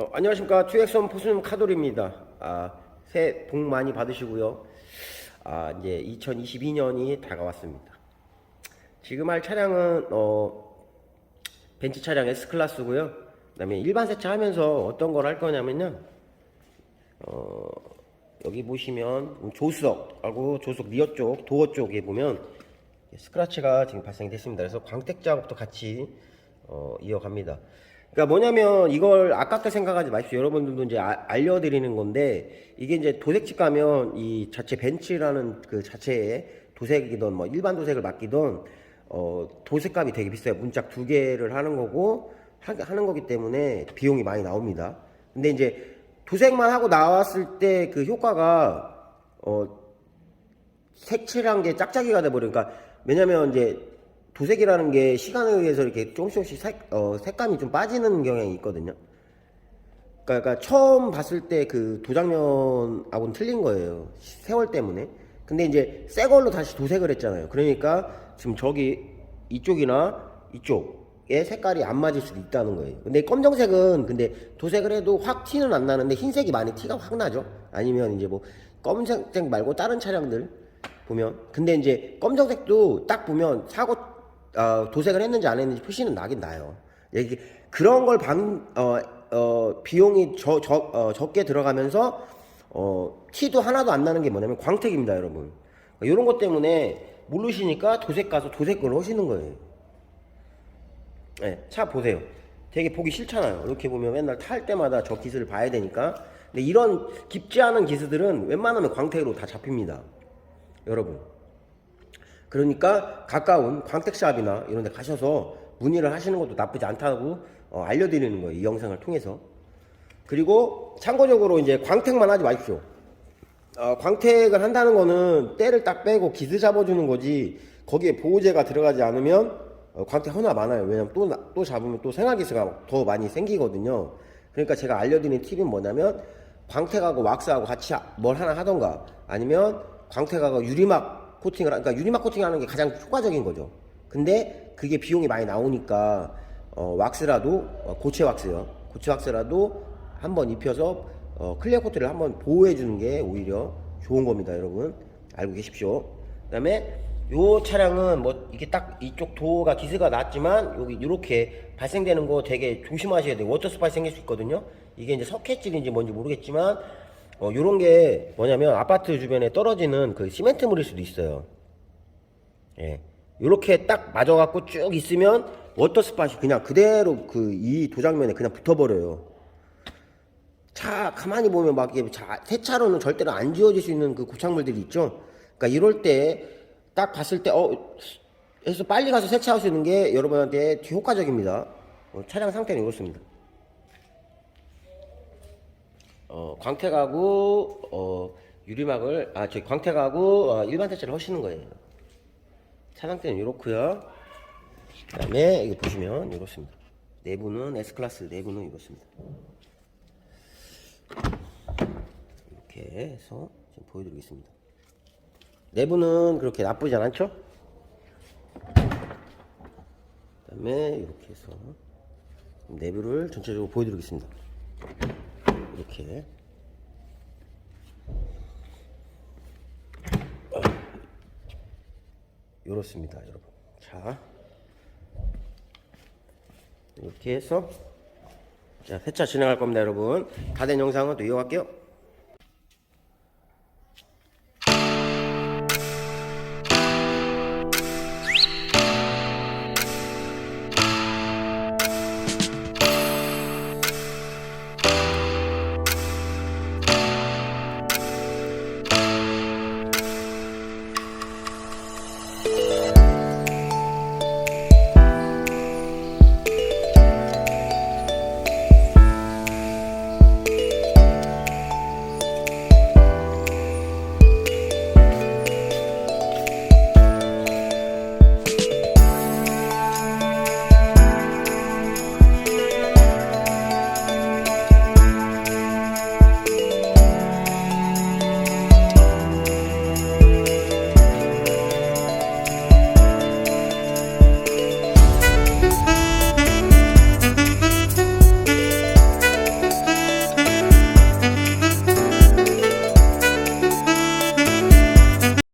어, 안녕하십니까 투엑선 포수님 카돌입니다. 아, 새해 복 많이 받으시고요. 아, 이제 2022년이 다가왔습니다. 지금 할 차량은 어, 벤츠 차량 S 클래스고요. 그다음에 일반 세차 하면서 어떤 걸 할 거냐면요. 어, 여기 보시면 조수석 하고 조수석 리어 쪽, 도어 쪽에 보면 스크래치가 지금 발생이 됐습니다. 그래서 광택 작업도 같이 어, 이어갑니다. 그러니까 뭐냐면 이걸 아깝게 생각하지 마십시오. 여러분들도 이제 아- 알려드리는 건데 이게 이제 도색집 가면 이 자체 벤츠라는 그 자체에 도색이든 뭐 일반 도색을 맡기든 어, 도색값이 되게 비싸요. 문짝 두 개를 하는 거고 하, 하는 거기 때문에 비용이 많이 나옵니다. 근데 이제 도색만 하고 나왔을 때 그 효과가 어, 색칠한 게 짝짝이가 돼버리니까 왜냐면 이제 도색이라는 게 시간에 의해서 이렇게 조금씩 조금씩 색, 어, 색감이 좀 빠지는 경향이 있거든요. 그러니까, 그러니까 처음 봤을 때 그 도장면하고는 틀린 거예요. 세월 때문에. 근데 이제 새 걸로 다시 도색을 했잖아요. 그러니까 지금 저기 이쪽이나 이쪽에 색깔이 안 맞을 수도 있다는 거예요. 근데 검정색은 근데 도색을 해도 확 티는 안 나는데 흰색이 많이 티가 확 나죠. 아니면 이제 뭐 검정색 말고 다른 차량들 보면 근데 이제 검정색도 딱 보면 사고 어, 도색을 했는지 안 했는지 표시는 나긴 나요. 이게 그런 걸 방, 어, 어, 비용이 저, 저, 어, 적게 들어가면서 어, 티도 하나도 안 나는 게 뭐냐면 광택입니다, 여러분. 이런 것 때문에 모르시니까 도색 가서 도색을 하시는 거예요. 네, 차 보세요. 되게 보기 싫잖아요. 이렇게 보면 맨날 탈 때마다 저 기술을 봐야 되니까. 근데 이런 깊지 않은 기술들은 웬만하면 광택으로 다 잡힙니다. 여러분. 그러니까 가까운 광택샵이나 이런 데 가셔서 문의를 하시는 것도 나쁘지 않다고 어, 알려드리는 거예요. 이 영상을 통해서. 그리고 참고적으로 이제 광택만 하지 마십시오. 어, 광택을 한다는 거는 때를 딱 빼고 기스 잡아주는 거지 거기에 보호제가 들어가지 않으면 어, 광택 하나 많아요. 왜냐면 또, 나- 또 잡으면 또 생활기스가 더 많이 생기거든요. 그러니까 제가 알려드리는 팁은 뭐냐면 광택하고 왁스하고 같이 뭘 하나 하던가 아니면 광택하고 유리막 코팅을 하- 그러니까 유리막 코팅하는 게 가장 효과적인 거죠. 근데 그게 비용이 많이 나오니까 어, 왁스라도 어, 고체 왁스요. 고체 왁스라도 한번 입혀서 어, 클리어 코트를 한번 보호해 주는 게 오히려 좋은 겁니다, 여러분. 알고 계십시오. 그다음에 요 차량은 뭐 이게 딱 이쪽 도어가 기스가 났지만 여기 이렇게 발생되는 거 되게 조심하셔야 돼요. 워터 스파이 생길 수 있거든요. 이게 이제 석회질인지 뭔지 모르겠지만 어, 요런 게 뭐냐면 아파트 주변에 떨어지는 그 시멘트물일 수도 있어요. 예. 요렇게 딱 맞아갖고 쭉 있으면 워터 스팟이 그냥 그대로 그 이 도장면에 그냥 붙어버려요. 차 가만히 보면 막 자, 세차로는 절대로 안 지워질 수 있는 그 고착물들이 있죠. 그러니까 이럴 때 딱 봤을 때 어, 해서 빨리 가서 세차할 수 있는 게 여러분한테 효과적입니다. 어, 차량 상태는 이렇습니다. 어, 광택하고 어, 유리막을 아, 저기 광택하고 어, 일반 세차를 하시는 거예요. 차 상태는 이렇고요. 그다음에 이거 보시면 이렇습니다. 내부는 S 클래스 내부는 이렇습니다. 이렇게 해서 지금 보여드리겠습니다. 내부는 그렇게 나쁘지 않죠? 그다음에 이렇게 해서 내부를 전체적으로 보여드리겠습니다. 이렇게 이렇습니다, 여러분. 자, 이렇게 해서 자 세차 진행할 겁니다, 여러분. 다 된 영상은 또 이어갈게요.